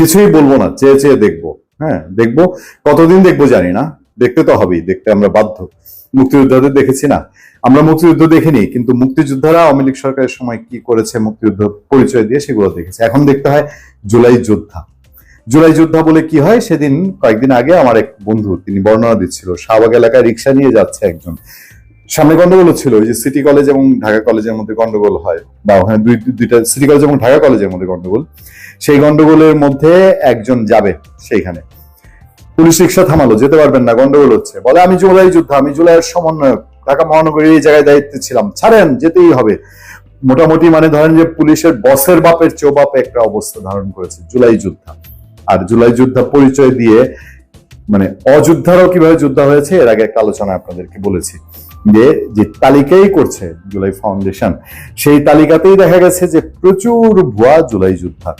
কিছুই বলব না, চেয়ে চেয়ে দেখব। হ্যাঁ দেখব। কতদিন দেখব জানি না। দেখতে তো হবেই, দেখতে আমরা বাধ্য। মুক্তিযোদ্ধাদের দেখেছি না। আমরা মুক্তিযুদ্ধ দেখিনি, কিন্তু মুক্তিযোদ্ধারা আওয়ামী লীগ সরকারের সময় কি করেছে, মুক্তিযুদ্ধ পরিচয় দিয়ে সেগুলো দেখেছি। এখন দেখতে হয় জুলাই যোদ্ধা। জুলাই যোদ্ধা বলে কি হয়? সেদিন, কয়েকদিন আগে আমার এক বন্ধু, তিনি বর্ণনা দিচ্ছিল, শাহবাগ এলাকায় রিক্সা নিয়ে যাচ্ছে একজন। সামনে গন্ডগোল ছিল ওই যে সিটি কলেজ এবং ঢাকা কলেজের মধ্যে গন্ডগোল হয়, বা ওখানে দুই, দুইটা সিটি কলেজ এবং ঢাকা কলেজের মধ্যে গন্ডগোল। সেই গন্ডগোলের মধ্যে একজন যাবে সেইখানে। পুলিশ রিক্সা থামালো, যেতে পারবেন না, গন্ডগোল হচ্ছে। বলে, আমি জুলাই যোদ্ধা, আমি জুলাইয়ের সমন্বয়ক। ঢাকা মহানগরীর এই জায়গায় দায়িত্বে ছিলাম। ছাড়েন, যেতেই হবে। মোটামুটি মানে ধরেন যে পুলিশের বসের বাপের চৌবাপে একটা অবস্থা ধারণ করেছে, জুলাই যোদ্ধা। আর জুলাই যোদ্ধা পরিচয় দিয়ে মানে অযোদ্ধারাও কীভাবে যোদ্ধা হয়েছে, এর আগে একটা আলোচনা আপনাদেরকে বলেছি। যে যে তালিকাই করছে জুলাই ফাউন্ডেশন, সেই তালিকাতেই দেখা গেছে যে প্রচুর ভুয়া জুলাই যোদ্ধা।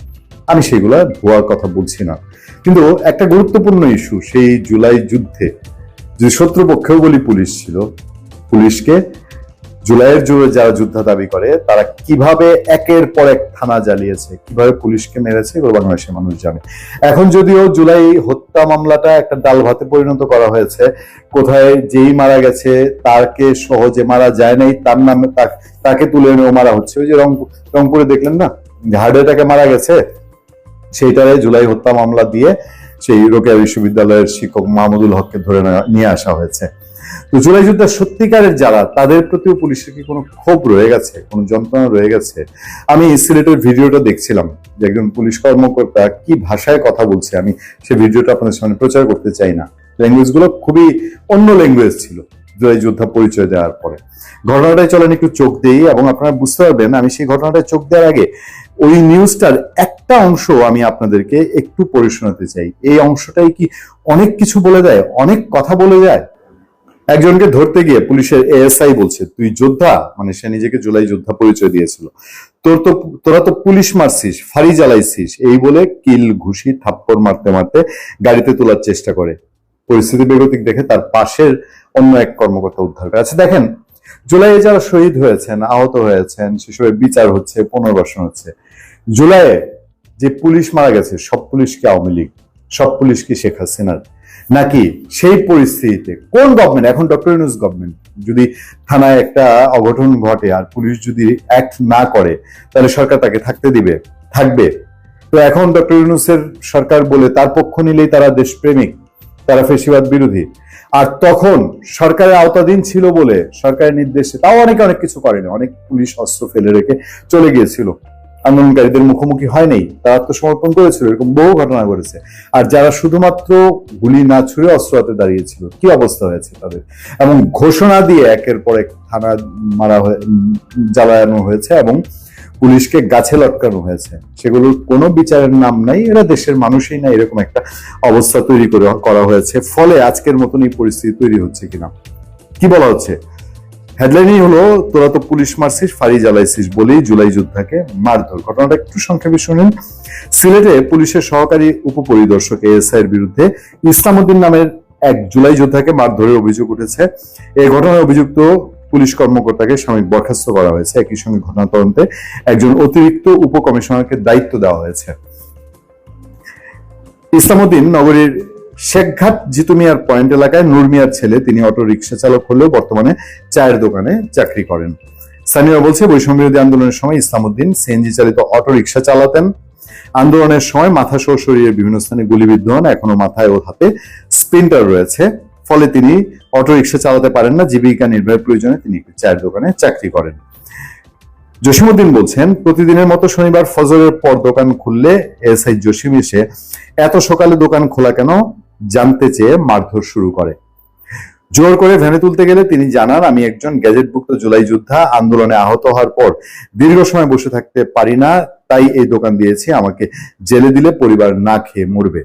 আমি সেগুলো ভুয়ার কথা বলছি না। কিন্তু একটা গুরুত্বপূর্ণ ইস্যু, সেই জুলাই যুদ্ধে যে শত্রুপক্ষেও বলি পুলিশ ছিল, পুলিশকে জুলাইয়ের জুড়ে যারা যুদ্ধা দাবি করে, তারা কীভাবে একের পর এক থানা জ্বালিয়েছে, কীভাবে পুলিশকে মেরেছে, এগুলো বাংলাদেশের মানুষ জানে। এখন যদিও জুলাই হত্যা মামলাটা একটা ডাল ভাতে পরিণত করা হয়েছে, কোথায় যেই মারা গেছে তাকে সহজে মারা যায় নাই, তার নামে তাকে তুলে এনেও মারা হচ্ছে। ওই যে রংপুর রংপুরে দেখলেন না? হার্ট অ্যাটাকে মারা গেছে? সেইটারে জুলাই হত্যা মামলা দিয়ে সেই রোকেয়া বিশ্ববিদ্যালয়ের শিক্ষক মাহমুদুল হককে ধরে নিয়ে আসা হয়েছে। তো জুলাই যুদ্ধের সত্যিকারের যারা, তাদের প্রতিও পুলিশের কি কোনো ক্ষোভ রয়ে গেছে? কোনো যন্ত্রণা রয়ে গেছে? আমি সিলেটের ভিডিওটা দেখছিলাম যে একজন পুলিশ কর্মকর্তা কি ভাষায় কথা বলছে, আমি সেই ভিডিওটা আপনাদের সামনে প্রচার করতে চাই না। ল্যাঙ্গুয়েজগুলো খুবই অন্য ল্যাঙ্গুয়েজ ছিল। যোদ্ধা পরিচয় দেওয়ার পরে। ঘটনাটাই চলেন একটু চোখ দিই এবং আপনারা বুঝতে পারবেন, আমি সেই ঘটনাটায় চোখ দেওয়ার আগে ওই নিউজটার একটা অংশ আমি আপনাদেরকে একটু পড়ে শোনাতে চাই। এই অংশটাই কি অনেক কিছু বলে দেয়, অনেক কথা বলে যায় একজনকে ধরতে গিয়ে পুলিশের এএসআই বলছে, তুই যোদ্ধা? মানে সে নিজেকে জুলাই যোদ্ধা পরিচয় দিয়েছিল। তোর তো, তোরা তো পুলিশ মারছিস, ফাঁড়ি জ্বালাইছিস। এই বলে কিল, ঘুষি, থাপ্পড় মারতে মারতে গাড়িতে তোলার চেষ্টা করে। পরিস্থিতি বেগতিক দেখে তার পাশের অন্য এক কর্মকর্তা উদ্ধার করে। আচ্ছা দেখেন, জুলাইয়ে যারা শহীদ হয়েছেন, আহত হয়েছেন সেসবের বিচার হচ্ছে, পুনর্বাসন হচ্ছে। জুলাইয়ে যে পুলিশ মারা গেছে, সব পুলিশ কি আওয়ামী লীগ? সব পুলিশ কি শেখ হাসিনার? নাকি সেই পরিস্থিতিতে কোন গভর্নমেন্ট এখন ডক্টর ইউনুস গভর্নমেন্ট যদি থানায় একটা অঘটন ঘটে আর পুলিশ যদি অ্যাক্ট না করে, তাহলে সরকার তাকে থাকতে দিবে, থাকবে। তো এখন ডক্টর ইউনুসের সরকার বলে তার পক্ষ নিলেই তারা দেশপ্রেমিক। তারা ফেসিবাদ বিরোধী। আর তখন সরকারের আওতাধীন ছিল বলে সরকারের নির্দেশে তাও অনেকে অনেক কিছু করেনি। অনেক পুলিশ অস্ত্র ফেলে রেখে চলে গিয়েছিল। আন্দোলনকারীদের মুখোমুখি হয়নি। তারা আত্মসমর্পণ করেছিল। এরকম বহু ঘটনা ঘটেছে। আর যারা শুধুমাত্র গুলি না ছুড়ে অস্ত্র হাতে দাঁড়িয়েছিল, কি অবস্থা হয়েছে তাদের? এবং ঘোষণা দিয়ে একের পর এক থানা মারা হয়ে জ্বালানো হয়েছে এবং পুলিশকে গাছে লটকানো হয়েছে। সেগুলোর কোনো বিচারের নাম নাই, এরা দেশের মানুষই না, এরকম একটা অবস্থা তৈরি করে, করা হয়েছে। ফলে আজকের মতন এই পরিস্থিতি তৈরি হচ্ছে কিনা? কি বলা হচ্ছে? হেডলাইনই হলো, তোরা তো পুলিশ মারছিস ফাঁড়ি জ্বালাইছিস বলেই জুলাই যোদ্ধাকে মারধর। ঘটনাটা একটু সংক্ষেপে শুনেন। সিলেটে পুলিশের সহকারী উপপরিদর্শক এএসআই এর বিরুদ্ধে ইসলামউদ্দিন নামের এক জুলাই যোদ্ধাকে মারধরের অভিযোগ উঠেছে। এই ঘটনায় অভিযুক্ত পুলিশ কর্মকর্তাকে সাময়িক বরখাস্ত করা হয়েছে। একই সঙ্গে ঘটনা তদন্তে একজন অতিরিক্ত উপকমিশনারকে দায়িত্ব দেওয়া হয়েছে। ইসলামউদ্দিন নগরীর শেখঘাট জিতু মিয়ার পয়েন্ট এলাকায় নূর মিয়ার ছেলে, তিনি অটো রিক্সা চালক হলেও বর্তমানে চায়ের দোকানে চাকরি করেন। স্থানীয়রা বলছে বৈষম্য বিরোধী আন্দোলনের সময় ইসলামউদ্দিন সিএনজি চালিত অটো রিক্সা চালাতেন। আন্দোলনের সময় মাথা সহ শরীরের বিভিন্ন স্থানে গুলিবিদ্ধ হন। এখনও মাথায় ও হাতে স্প্রিন্টার রয়েছে। ফলে তিনি অটো রিক্সা চালাতে পারেন না, জীবিকা নির্বাহের প্রয়োজনে তিনি একটি চায়ের দোকানে চাকরি করেন। জসিমউদ্দিন বলছেন, প্রতিদিনের মতো শনিবার ফজরের পর দোকান খুললে এস আই জসিম এসে এত সকালে দোকান খোলা কেন? জানতে চেয়ে মারধর শুরু করে। জোর করে ভ্যানে তুলতে গেলে তিনি জানান, আমি একজন গ্যাজেটভুক্ত জুলাই যোদ্ধা, আন্দোলনে আহত হওয়ার পর দীর্ঘ সময় বসে থাকতে পারি না, তাই এই দোকান দিয়েছি, আমাকে জেলে দিলে পরিবার না খেয়ে মরবে।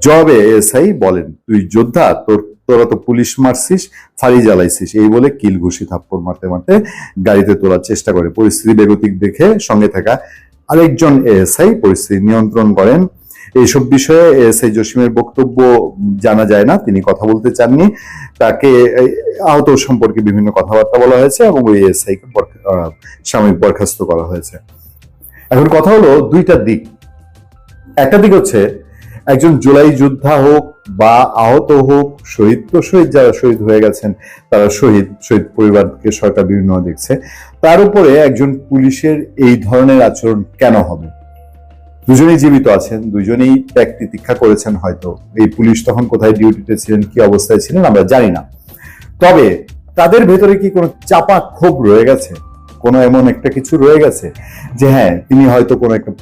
জবাবে এসআই বলেন, তুই যোদ্ধা, তোর তোরা তো পুলিশ মারছিস ফাঁড়ি জ্বালাইছিস। এই বলে কিল ঘুষি থাপ্পড় মারতে মারতে গাড়িতে তোলার চেষ্টা করে। পরিস্থিতি বেগতিক দেখে সঙ্গে থাকা আরেকজন এএসআই পরিস্থিতি নিয়ন্ত্রণ করেন। এইসব বিষয়ে এএসআই জসিমের বক্তব্য জানা যায় না তিনি কথা বলতে চাননি। তাকে আহত সম্পর্কে বিভিন্ন কথাবার্তা বলা হয়েছে এবং ওই এএসআই কে আহ, সাময়িক বরখাস্ত করা হয়েছে। এখন কথা হলো দুইটা দিক। একটা দিক হচ্ছে একজন জুলাই যোদ্ধা হোক বা আহত হোক, শহীদ তো শহীদ যারা শহীদ হয়ে গেছেন, তারা শহীদ শহীদ পরিবারকে সরকার বিভিন্ন দেখছে। তার উপরে একজন পুলিশের এই ধরনের আচরণ কেন হবে? দুজনেই জীবিত আছেন, দুজনেই ত্যাগ তিতিক্ষা করেছেন হয়তো। এই পুলিশ তখন কোথায় ডিউটিতে ছিলেন, কি অবস্থায় ছিলেন, আমরা জানি না। তবে তাদের ভেতরে কি কোনো চাপা ক্ষোভ রয়ে গেছে? কোনো এমন একটা কিছু রয়ে গেছে? যে হ্যাঁ তিনি হয়তো কোনো একটা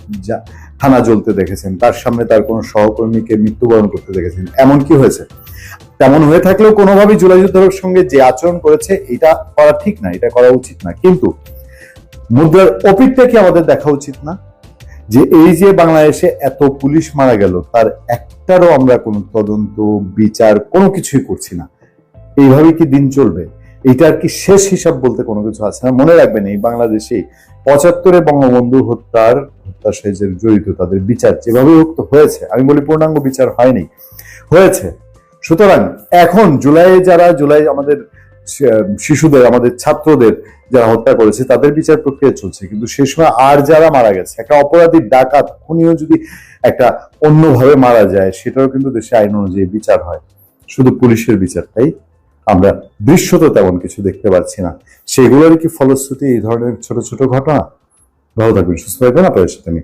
থানা জ্বলতে দেখেছেন, তার সামনে তার কোনো সহকর্মীকে মৃত্যুবরণ করতে দেখেছেন। এমন কি হয়েছে? তেমন হয়ে থাকলেও কোনোভাবেই জুলাই যোদ্ধার সঙ্গে যে আচরণ করেছে, এটা করা ঠিক না, এটা করা উচিত না। কিন্তু মুদ্রার অপিটটা কি আমাদের দেখা উচিত না? যে এই যে বাংলাদেশে এত পুলিশ মারা গেল, তার একটারও আমরা কোনো তদন্ত, বিচার কোনো কিছুই করছি না। এইভাবে কি দিন চলবে? এটার কি শেষ হিসাব বলতে কোনো কিছু আছে না? মনে রাখবেন, এই বাংলাদেশে পঁচাত্তরে বঙ্গবন্ধু হত্যার হত্যা সাইজের জড়িত, তাদের বিচার যেভাবে উক্ত হয়েছে। আমি বলি পূর্ণাঙ্গ বিচার হয়নি। হয়েছে। সুতরাং এখন জুলাইয়ে যারা, জুলাই আমাদের শিশুদের, আমাদের ছাত্রদের যারা হত্যা করেছে, তাদের বিচার প্রক্রিয়া চলছে। কিন্তু সে সময় আর যারা মারা গেছে, একটা অপরাধী ডাকাত, খুনিও যদি একটা অন্যভাবে মারা যায়, সেটাও কিন্তু দেশে আইন অনুযায়ী বিচার হয়। শুধু পুলিশের বিচারটাই আমরা দৃশ্যত তেমন কিছু দেখতে পাচ্ছি না। সেগুলোর কি ফলশ্রুতি এই ধরনের ছোট ছোট ঘটনা? Bo tak już swojego napowiedź tymi.